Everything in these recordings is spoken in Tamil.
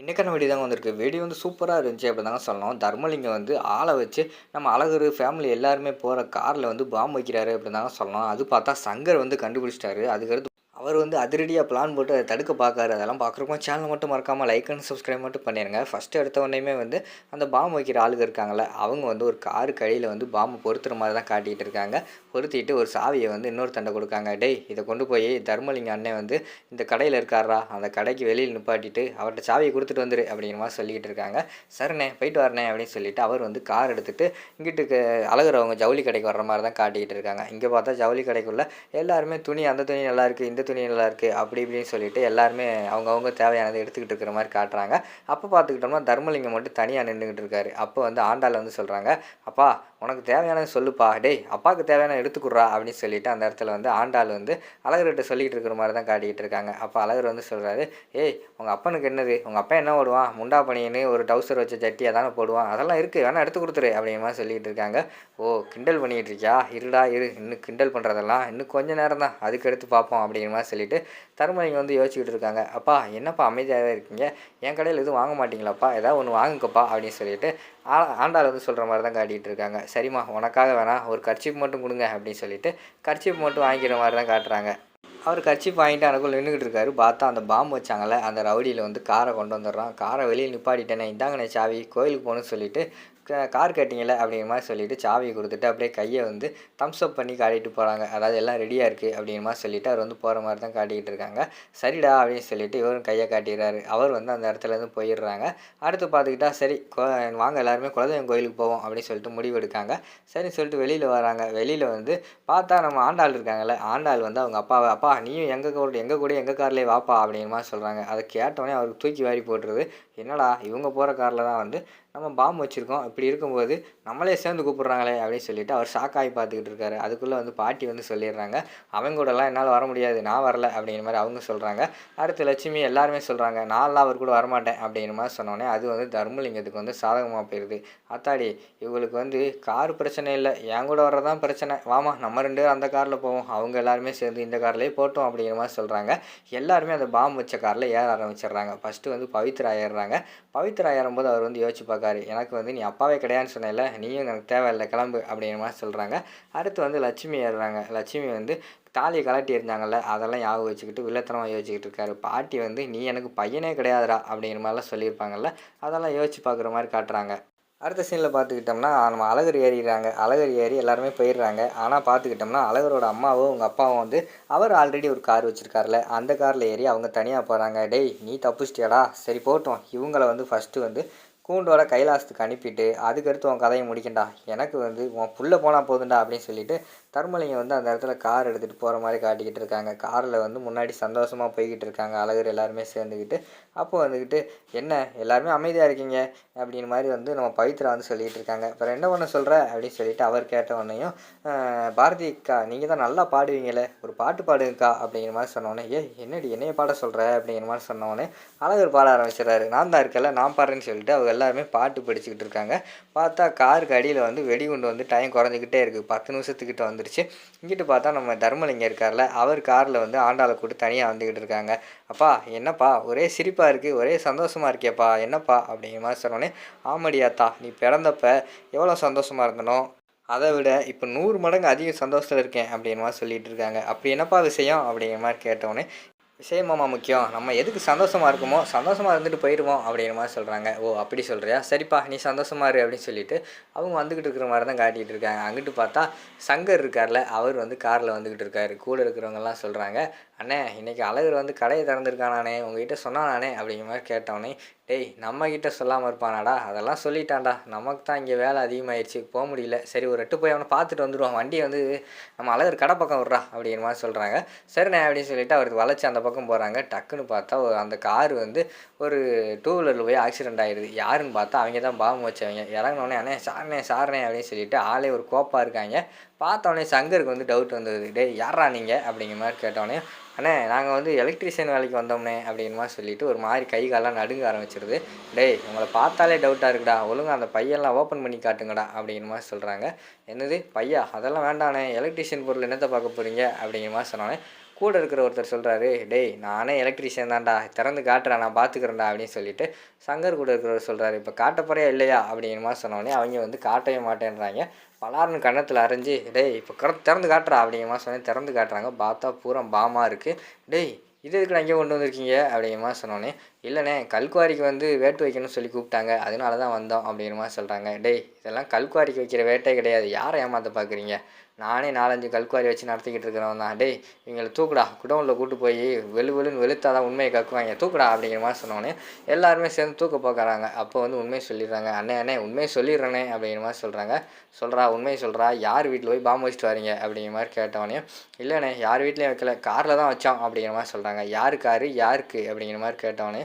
இன்றைக்கான வீடியோ தாங்க வந்திருக்கு. வீடியோ வந்து சூப்பராக இருந்துச்சு அப்படி தாங்க சொல்லணும். தர்மலிங்கம் வந்து ஆளை வச்சு நம்ம அழகர் ஃபேமிலி எல்லாருமே போகிற காரில் வந்து பாம்பு வைக்கிறாரு அப்படி தாங்க சொல்லணும். அது பார்த்தா சங்கர் வந்து கண்டுபிடிச்சிட்டாரு. அதுக்கடுத்து அவர் வந்து அதிரடியாக பிளான் போட்டு அதை தடுக்க பார்க்காரு. அதெல்லாம் பார்க்குறப்போ சேனல் மட்டும் மறக்காமல் லைக் அண்ட் சப்ஸ்கிரைப் மட்டும் பண்ணிடுங்க ஃபஸ்ட்டு எடுத்த உடனேயுமே வந்து அந்த பாம்பு வைக்கிற ஆளுங்க இருக்காங்கல்ல அவங்க வந்து ஒரு காரு கழியில் வந்து பாம்பு பொறுத்துற மாதிரி தான் காட்டிகிட்டு இருக்காங்க. பொருத்திட்டு ஒரு சாவியை வந்து இன்னொரு தண்டை கொடுக்காங்க. டேய் இதை கொண்டு போய் தர்மலிங்க அண்ணன் வந்து இந்த கடையில் இருக்காரா அந்த கடைக்கு வெளியில் நிப்பாட்டிட்டு அவர்கிட்ட சாவியை கொடுத்துட்டு வந்துரு அப்படிங்கிற மாதிரி சொல்லிக்கிட்டு இருக்காங்க. சரிண்ணே போயிட்டு வரண்ணே அப்படின்னு சொல்லிட்டு அவர் வந்து கார் எடுத்துகிட்டு இங்கிட்டு க- ஜவுளி கடைக்கு வர்ற மாதிரி தான் காட்டிக்கிட்டு இருக்காங்க. இங்கே பார்த்தா ஜவுளி கடைக்குள்ளே எல்லாருமே துணி அந்த துணி நல்லா இருக்குது இந்த துணி நல்லா இருக்குது அப்படி இப்படின்னு சொல்லிட்டு எல்லாருமே அவங்கவுங்க தேவையானதை எடுத்துக்கிட்டு இருக்கிற மாதிரி காட்டுறாங்க. அப்போ பார்த்துக்கிட்டோம்னா தர்மலிங்கம் மட்டும் தனியாக நின்றுக்கிட்டு இருக்காரு. அப்போ வந்து ஆண்டாள் வந்து சொல்கிறாங்க அப்பா உனக்கு தேவையானது சொல்லுப்பா. டேய் அப்பாவுக்கு தேவையான எடுத்துக்குறா அப்படின்னு சொல்லிட்டு அந்த இடத்துல வந்து ஆண்டாள் வந்து அழகர்கிட்ட சொல்லிக்கிட்டு இருக்கிற மாதிரி தான் காட்டிக்கிட்டு இருக்காங்க. அப்போ அழகர் வந்து சொல்கிறாரு ஏய் உங்கள் அப்பனுக்கு என்னது? உங்கள் அப்பா என்ன போடுவான் முண்டா பனியன்னு ஒரு டவுசர் வச்ச சட்டியை தானே போடுவான்? அதெல்லாம் இருக்குது வேணால் எடுத்து கொடுத்துரு அப்படிங்கிற மாதிரி இருக்காங்க. ஓ கிண்டல் பண்ணிகிட்டு இருக்கியா? இருடா இரு. இன்னும் கிண்டல் பண்ணுறதெல்லாம் இன்னும் கொஞ்சம் நேரம் தான். அதுக்கு எடுத்து பார்ப்போம் அப்படிங்கிற மாதிரி சொல்லிட்டு தருமலிங்க வந்து யோசிச்சுக்கிட்டு இருக்காங்க. அப்பா என்னப்பா அமைதியாகவே இருக்கீங்க? என் கடையில் எதுவும் வாங்க மாட்டீங்களாப்பா? ஏதாவது ஒன்று வாங்குங்கப்பா அப்படின்னு சொல்லிட்டு ஆ- ஆண்டாள் வந்து சொல்கிற மாதிரி தான் காட்டிகிட்டு இருக்காங்க. சரிம்மா உனக்காக வேணாம் ஒரு கர்ச்சிப் மட்டும் கொடுங்க அப்படின்னு சொல்லிட்டு கர்ச்சிப் மட்டும் வாங்கிக்கிற மாதிரி தான் காட்டுறாங்க. அவர் கட்சி வாங்கிட்டு அதுக்குள்ள நின்றுக்கிட்டு இருக்காரு. பார்த்தா அந்த பாம்பு வச்சாங்கல்ல அந்த ரவுடியில் வந்து காரை கொண்டு வந்துடுறான். காரை வெளியில் நிப்பாட்டிட்டேனே. இந்தாங்கண்ணே சாவி கோயிலுக்கு போகணும்னு சொல்லிட்டு கார் கேட்டிங்கல்ல அப்படிங்கிற மாதிரி சொல்லிவிட்டு சாவியை கொடுத்துட்டு அப்படியே கையை வந்து தம்ஸ் அப் பண்ணி காட்டிட்டு போகிறாங்க அதாவது எல்லாம் ரெடியாக இருக்குது அப்படிங்கிற மாதிரி சொல்லிவிட்டு அவர் வந்து போகிற மாதிரி தான் காட்டிக்கிட்டு இருக்காங்க. சரிடா அப்படின்னு சொல்லிட்டு இவரும் கையை காட்டிடுறாரு. அவர் வந்து அந்த இடத்துல இருந்து போயிடுறாங்க. அடுத்து பார்த்துக்கிட்டா சரி வாங்க எல்லாருமே குலதெய்வம் கோயிலுக்கு போவோம் அப்படின்னு சொல்லிட்டு முடிவு எடுக்காங்க. சரின்னு சொல்லிட்டு வெளியில் வராங்க. வெளியில் வந்து பார்த்தா நம்ம ஆண்டாள் இருக்காங்கல்ல. ஆண்டாள் வந்து அவங்க அப்பாவை அப்பா நீயும் எங்கள் கூட எங்கள் கூட எங்கள் கார்லேயே வாப்பா அப்படிங்கிற மாதிரி சொல்கிறாங்க அதை கேட்டோடனே அவருக்கு தூக்கி வாரி போட்டுருது. என்னடா இவங்க போகிற காரில் தான் வந்து நம்ம பாம்பு வச்சுருக்கோம். இப்படி இப்படி இருக்கும்போது நம்மளே சேர்ந்து கூப்பிட்றாங்களே அப்படின்னு சொல்லிட்டு அவர் ஷாக்காகி பார்த்துக்கிட்டு இருக்காரு. அதுக்குள்ளே வந்து பாட்டி வந்து சொல்லிடுறாங்க அவங்க கூடலாம் என்னால் வர முடியாது நான் வரல அப்படிங்கிற மாதிரி அவங்க சொல்கிறாங்க அடுத்து லட்சுமி எல்லாருமே சொல்கிறாங்க நான்லாம் அவர் கூட வரமாட்டேன் அப்படிங்கிற மாதிரி சொன்னோடனே அது வந்து தர்மலிங்கத்துக்கு வந்து சாதகமாக போயிடுது அத்தாடி இவங்களுக்கு வந்து கார் பிரச்சனை இல்லை என் கூட வர்றதான் பிரச்சனை. வாமா நம்ம ரெண்டு பேரும் அந்த காரில் போவோம் அவங்க எல்லாருமே சேர்ந்து இந்த கார்லேயே போட்டோம் அப்படிங்கிற மாதிரி சொல்கிறாங்க எல்லாருமே அந்த பாம்பு வச்ச காரில் ஏற ஆரம்பிச்சிடுறாங்க. ஃபஸ்ட்டு வந்து பவித்ரா ஏறுறாங்க. பவித்ரா ஏறும்போது அவர் வந்து யோசிச்சு பார்க்காரு எனக்கு வந்து நீ அப்பாவே கிடையாதுன்னு சொன்னேன்ல நீயும் எனக்கு தேவையில்லை கிளம்பு அப்படிங்கிற மாதிரி சொல்கிறாங்க அடுத்து வந்து லட்சுமி ஏறுறாங்க. லட்சுமி வந்து தாலியை கலட்டி இருந்தாங்கல்ல அதெல்லாம் ஞாபகம் வச்சுக்கிட்டு வில்லத்தனமாக யோசிச்சுக்கிட்டு இருக்காரு. பாட்டி வந்து நீ எனக்கு பையனே கிடையாதுடா அப்படிங்கிற மாதிரிலாம் சொல்லியிருப்பாங்கல்ல அதெல்லாம் யோசிச்சு பார்க்குற மாதிரி காட்டுறாங்க. அடுத்த சீனில் பார்த்துக்கிட்டோம்னா நம்ம அழகர் ஏறிடுறாங்க. அழகர் ஏறி எல்லாருமே போயிடுறாங்க. ஆனால் பார்த்துக்கிட்டோம்னா அழகரோட அம்மாவோ உங்கள் அப்பாவும் வந்து அவர் ஆல்ரெடி ஒரு கார் வச்சுருக்காருல அந்த காரில் ஏறி அவங்க தனியாக போகிறாங்க டேய் நீ தப்பிச்சிட்டியாடா? சரி போட்டோம். இவங்கள வந்து ஃபஸ்ட்டு வந்து கூண்டோட கைலாசத்துக்கு அனுப்பிட்டு அதுக்கடுத்து உன் கதையை முடிக்கண்டா. எனக்கு வந்து உன் புள்ள போனால் போதுண்டா அப்படின்னு சொல்லிட்டு தர்மலிங்கம் வந்து அந்த இடத்துல கார் எடுத்துகிட்டு போகிற மாதிரி காட்டிக்கிட்டு இருக்காங்க. காரில் வந்து முன்னாடி சந்தோஷமாக போய்கிட்டு இருக்காங்க. அழகர் எல்லாருமே சேர்ந்துக்கிட்டு அப்போ வந்துக்கிட்டு என்ன எல்லாருமே அமைதியாக இருக்கீங்க? அப்படின்னு மாதிரி வந்து நம்ம பவித்ரா வந்து சொல்லிகிட்டு இருக்காங்க. அப்புறம் என்ன பண்ண சொல்கிற அப்படின்னு சொல்லிட்டு அவர் கேட்ட உடனேயும் பாரதிக்கா பாரதி அக்கா நீங்கள் தான் நல்லா பாடுவீங்களே. ஒரு பாட்டு பாடுங்கக்கா. அப்படிங்கிற மாதிரி சொன்னோடனே ஏ என்னடி என்னைய பாட சொல்கிற அப்படிங்கிற மாதிரி சொன்னோடனே அழகர் பாட ஆரம்பிச்சிடறாரு. நான் தான் இருக்கல நான் பாடுறேன்னு சொல்லிட்டு அவங்க எல்லாருமே பாட்டு படிச்சுக்கிட்டு இருக்காங்க. பார்த்தா காருக்கு அடியில் வந்து வெடி குண்டு வந்து டைம் குறைஞ்சிக்கிட்டே இருக்குது பத்து நிமிஷத்துக்கிட்ட வந்து வந்துருச்சு. இங்கிட்டு பார்த்தா நம்ம தர்மலிங்கம் இருக்கார்ல அவர் காரில் வந்து ஆண்டாளை கூட்டு தனியாக வந்துக்கிட்டு இருக்காங்க. அப்பா என்னப்பா ஒரே சிரிப்பாக இருக்குது ஒரே சந்தோஷமாக இருக்கியப்பா என்னப்பா அப்படிங்கிற மாதிரி சொன்னோன்னே ஆமடியாத்தா நீ பிறந்தப்ப எவ்வளோ சந்தோஷமாக இருந்தனோ அதை விட இப்போ நூறு மடங்கு அதிக சந்தோஷத்தில் இருக்கேன் அப்படிங்கிற மாதிரி சொல்லிகிட்டு இருக்காங்க. அப்படி என்னப்பா விஷயம் அப்படிங்கிற மாதிரி கேட்டவொடனே விஷயமாம்மா முக்கியம். நம்ம எதுக்கு சந்தோஷமாக இருக்குமோ சந்தோஷமாக இருந்துட்டு போயிடுவோம் அப்படிங்கிற மாதிரி சொல்கிறாங்க ஓ அப்படி சொல்கிறியா சரிப்பா நீ சந்தோஷமா இரு அப்படின்னு சொல்லிட்டு அவங்க வந்துக்கிட்டு இருக்கிற மாதிரி தான் காட்டிகிட்டு இருக்காங்க. அங்கிட்டு பார்த்தா சங்கர் இருக்கார்ல அவர் வந்து காரில் வந்துக்கிட்டு இருக்காரு. கூட இருக்கிறவங்கெல்லாம் சொல்கிறாங்க அண்ணே இன்றைக்கி அழகர் வந்து கடையை திறந்துருக்கானானே உங்ககிட்ட சொன்னானே அப்படிங்கிற மாதிரி கேட்டவொடனே டேய் நம்ம சொல்லாமல் இருப்பானாடா? அதெல்லாம் சொல்லிட்டான்டா. நமக்கு தான் இங்கே வேலை அதிகமாகிடுச்சு போக முடியல. சரி ஒரு எட்டு போய் அவனை பார்த்துட்டு வந்துடுவான் வண்டியை வந்து நம்ம அழகர் கடை பக்கம் விட்றா அப்படிங்கிற மாதிரி சொல்கிறாங்க சரிண்ணே அப்படின்னு சொல்லிட்டு அவருக்கு வளைச்சி அந்த பக்கம் போகிறாங்க டக்குன்னு பார்த்தா ஒரு- அந்த கார் வந்து ஒரு டூ வீலரில் போய் ஆக்சிடென்ட் ஆகிடுது யாருன்னு பார்த்தா அவங்க தான் பாம்பு வச்சவங்க. இறங்கினோடனே அண்ணே சார்ண்ணே சாரணே அப்படின்னு சொல்லிட்டு ஆளே ஒரு கோப்பாக இருக்காங்க. பார்த்தோன்னே சங்கருக்கு வந்து டவுட் வந்தது. டேய் யாரா நீங்கள் அப்படிங்கிற மாதிரி கேட்டோடனே அண்ணே நாங்கள் வந்து எலக்ட்ரிஷியன் வேலைக்கு வந்தோம்னே அப்படின்மா சொல்லிவிட்டு சொல்லிட்டு ஒரு மாதிரி கை காலெல்லாம் நடுங்க ஆரம்பிச்சிருது. டேய் உங்களை பார்த்தாலே டவுட்டாக இருக்குடா. ஒழுங்காக அந்த பையெல்லாம் ஓப்பன் பண்ணி காட்டுங்கடா அப்படின்மா சொல்கிறாங்க என்னது? பையா? அதெல்லாம் வேண்டாண்ணே. எலக்ட்ரிஷியன் பொருள் என்னத்தை பார்க்க போகிறீங்க அப்படிங்கிற மாதிரி சொன்னானே கூட இருக்கிற ஒருத்தர் சொல்கிறாரு டேய் நானே எலக்ட்ரிஷியன் தான்டா திறந்து காட்டுறேன் நான் பார்த்துக்கிறேன்டா அப்படின்னு சொல்லிட்டு சங்கர் கூட இருக்கிறவர் சொல்கிறாரு இப்போ காட்ட போறியா இல்லையா? அப்படிங்கிற மாதிரி சொன்னோடனே அவங்க வந்து காட்டவே மாட்டேன்றாங்க. பலார்னு கன்னத்தில் அரைஞ்சி டேய் இப்போ கர திறந்து காட்டுறா அப்படிங்கிற மாதிரி சொன்னேன் திறந்து காட்டுறாங்க. பார்த்தா பூரா பாமா இருக்குது டேய் இது எதுக்கு இங்கே கொண்டு வந்திருக்கீங்க? அப்படிங்கிற மாதிரி சொன்னோன்னே இல்லைண்ணே கல்குவாரிக்கு வந்து வேட்டு வைக்கணும்னு சொல்லி கூப்பிட்டாங்க. அதனால தான் வந்தோம் அப்படிங்கிற மாதிரி சொல்கிறாங்க டேய் இதெல்லாம் கல்குவாரிக்கு வைக்கிற வேட்டே கிடையாது. யாரை ஏமாற்ற பார்க்குறீங்க நானே நாலஞ்சு கல்குவாரி வச்சு நடத்திக்கிட்டு இருக்கிறவன் தான். டேய் இவங்களை தூக்குடா. குடவுனில் கூட்டு போய் வெளு வெளுன்னு வெளுத்தா தான் உண்மையை கக்குவாங்க. தூக்குடா அப்படிங்கிற மாதிரி சொன்னோன்னே எல்லாருமே சேர்ந்து தூக்க பார்க்குறாங்க அப்போ வந்து உண்மையை சொல்லிடுறாங்க. அண்ணே அண்ணே உண்மையை சொல்லிடுறேனே அப்படிங்கிற மாதிரி சொல்கிறாங்க சொல்கிறா உண்மையை சொல்கிறா யார் வீட்டில் போய் பாம்பு வச்சுட்டு வரீங்க? அப்படிங்கிற மாதிரி கேட்டவொடனே இல்லைண்ணே யார் வீட்லேயும் வைக்கல. காரில் தான் வச்சோம் அப்படிங்கிற மாதிரி சொல்கிறாங்க யார் காரு? யாருக்கு? அப்படிங்கிற மாதிரி கேட்டவொடனே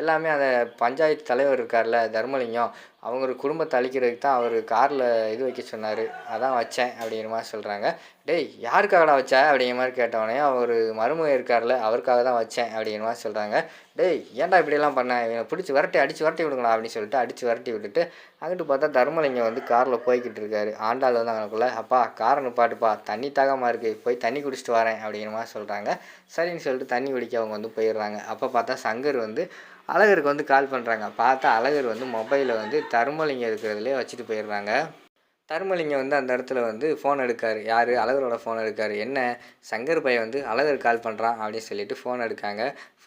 எல்லாமே அந்த பஞ்சாயத்து தலைவர் இருக்கார்ல தர்மலிங்கம் அவங்க ஒரு குடும்பத்தை அழிக்கிறதுக்கு தான் அவர் காரில் இது வைக்க சொன்னார். அதான் வச்சேன் அப்படிங்கிற மாதிரி சொல்கிறாங்க டேய் யாருக்காகடா வச்ச? அப்படிங்கிற மாதிரி கேட்டவொடனே அவர் மருமக இருக்கார்ல அவருக்காக தான் வச்சேன் அப்படிங்கிற மாதிரி சொல்கிறாங்க டேய் ஏன்டா இப்படியெல்லாம் பண்ண? இவனை பிடிச்சி விரட்டி அடித்து விரட்டி விடுங்களா அப்படின்னு சொல்லிட்டு அடித்து விரட்டி விட்டுட்டு அங்கிட்டு பார்த்தா தர்மலிங்கம் வந்து காரில் போய்கிட்டு இருக்காரு. ஆண்டாள் வந்து அவனுக்குள்ளே அப்பா காரை நிப்பாட்டுப்பா. தண்ணி தாகமாக இருக்குது போய் தண்ணி குடிச்சிட்டு வரேன் அப்படிங்கிற மாதிரி சொல்கிறாங்க சரின்னு சொல்லிட்டு தண்ணி குடிக்க அவங்க வந்து போயிடுறாங்க. அப்போ பார்த்தா சங்கர் வந்து அழகருக்கு வந்து கால் பண்ணுறாங்க பார்த்தா அழகர் வந்து மொபைலை வந்து தருமலிங்கம் இருக்கிறதுலே வச்சுட்டு போயிடுறாங்க. தர்மலிங்கம் வந்து அந்த இடத்துல வந்து ஃபோன் எடுக்கார். யார்? அழகரோட ஃபோன் எடுக்கார். என்ன? சங்கர் பையன் வந்து அழகர் கால் பண்ணுறான் அப்படின்னு சொல்லிட்டு ஃபோன் எடுக்காங்க.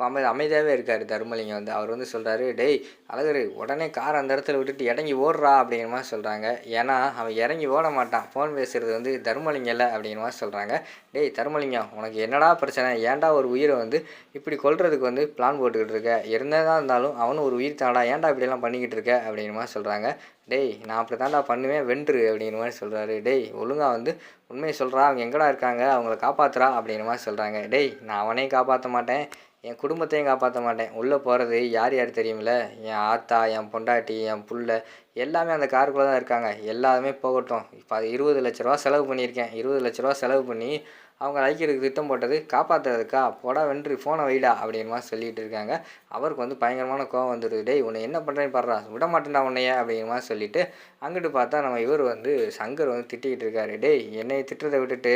அமை அமைதியாகவே இருக்கார் தர்மலிங்கம் வந்து. அவர் வந்து சொல்கிறாரு டேய் அழகர் உடனே கார் அந்த இடத்துல விட்டுட்டு இறங்கி ஓடுறா அப்படிங்கிற மாதிரி சொல்கிறாங்க ஏன்னா அவன் இறங்கி ஓட மாட்டான். ஃபோன் பேசுகிறது வந்து தர்மலிங்கம் இல்லை அப்படிங்கிற மாதிரி சொல்கிறாங்க டேய் தர்மலிங்கம் உனக்கு என்னடா பிரச்சனை? ஏன்டா ஒரு உயிரை வந்து இப்படி கொல்றதுக்கு வந்து பிளான் போட்டுக்கிட்டு இருக்க? இருந்தால் இருந்தாலும் அவனும் ஒரு உயிர் தானடா. ஏன்டா இப்படிலாம் பண்ணிக்கிட்டு இருக்க? அப்படிங்கிற மாதிரி சொல்கிறாங்க டேய் நான் அப்படி தான்டா பண்ணுவேன் வென்று அப்படிங்கிற மாதிரி சொல்கிறாரு டேய் ஒழுங்கா வந்து உண்மையை சொல்கிறா அவங்க எங்கடா இருக்காங்க அவங்கள காப்பாற்றுறா அப்படிங்கிற மாதிரி சொல்கிறாங்க டேய் நான் அவனையும் காப்பாற்ற மாட்டேன் என் குடும்பத்தையும் காப்பாற்ற மாட்டேன். உள்ளே போகிறது யார் யார் தெரியுமில்ல? என் ஆத்தா என் பொண்டாட்டி என் புள்ள எல்லாமே அந்த காருக்குள்ளே தான் இருக்காங்க. எல்லாமே போகட்டும். இப்போ அது இருபது லட்ச ரூபா செலவு பண்ணியிருக்கேன். இருபது லட்ச ரூபா செலவு பண்ணி அவங்க அழைக்கிறதுக்கு திட்டம் போட்டது காப்பாற்றுறதுக்கா போடா வென்று ஃபோனை வைடா அப்படின்மா சொல்லிகிட்டு இருக்காங்க. அவருக்கு வந்து பயங்கரமான கோவம் வந்துடுது டேய் உன்னை என்ன பண்ணுறேன்னு பாடுறா விட மாட்டேன்டா உன்னைய அப்படிங்கிற சொல்லிட்டு அங்கிட்டு பார்த்தா நம்ம இவர் வந்து சங்கர் வந்து திட்டிக்கிட்டு இருக்காரு. டேய் என்னை திட்டுறதை விட்டுட்டு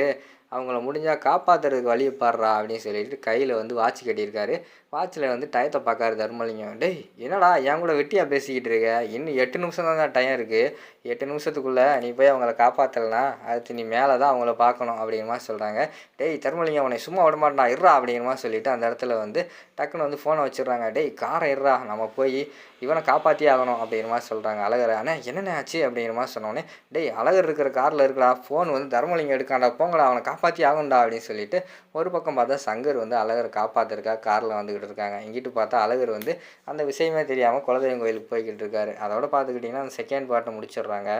அவங்கள முடிஞ்சால் காப்பாற்றுறதுக்கு வழியை பாடுறா அப்படின்னு சொல்லிட்டு கையில் வந்து வாட்ச் கட்டியிருக்காரு. வாட்சில் வந்து டயத்தை பார்க்காரு தர்மலிங்கம். டேய் என்னடா என் கூட வெட்டியாக பேசிக்கிட்டு இருக்க இன்னும் எட்டு நிமிஷம் தான் டைம் இருக்குது எட்டு நிமிஷத்துக்குள்ளே நீ போய் அவங்கள காப்பாற்றலனா அடுத்து நீ மேலே தான் அவங்கள பார்க்கணும் அப்படிங்கிற மாதிரி சொல்கிறாங்க டேய் தர்மலிங்கம் அவனை சும்மா விட இருறா அப்படிங்கிற மாதிரி சொல்லிட்டு அந்த இடத்துல வந்து டக்குன்னு வந்து ஃபோனை வச்சிடுறாங்க. டேய் காரை இருறா நம்ம போய் இவனை காப்பாற்றியே ஆகணும் அப்படிங்கிற மாதிரி சொல்கிறாங்க அழகர். ஆனால் என்னென்ன ஆச்சு அப்படிங்கிற மாதிரி சொன்னோடனே டேய் அழகர் இருக்கிற காரில் இருக்கடா ஃபோன் வந்து தர்மலிங்கம் எடுக்காண்டா போங்கடா அவனை காப்பாற்றி ஆகும்டா அப்படின்னு சொல்லிட்டு ஒரு பக்கம் பார்த்தா சங்கர் வந்து அழகரை காப்பாற்றிருக்கா காரில் வந்துக்கிட்டு இருக்காங்க. இங்கிட்டு பார்த்தா அழகர் வந்து அந்த விஷயமே தெரியாமல் குலதெய்வம் கோயிலுக்கு போய்கிட்டு இருக்காரு. அதோட பார்த்துக்கிட்டிங்கன்னா அந்த செகண்ட் பார்ட்டை முடிச்சிடுறாங்க.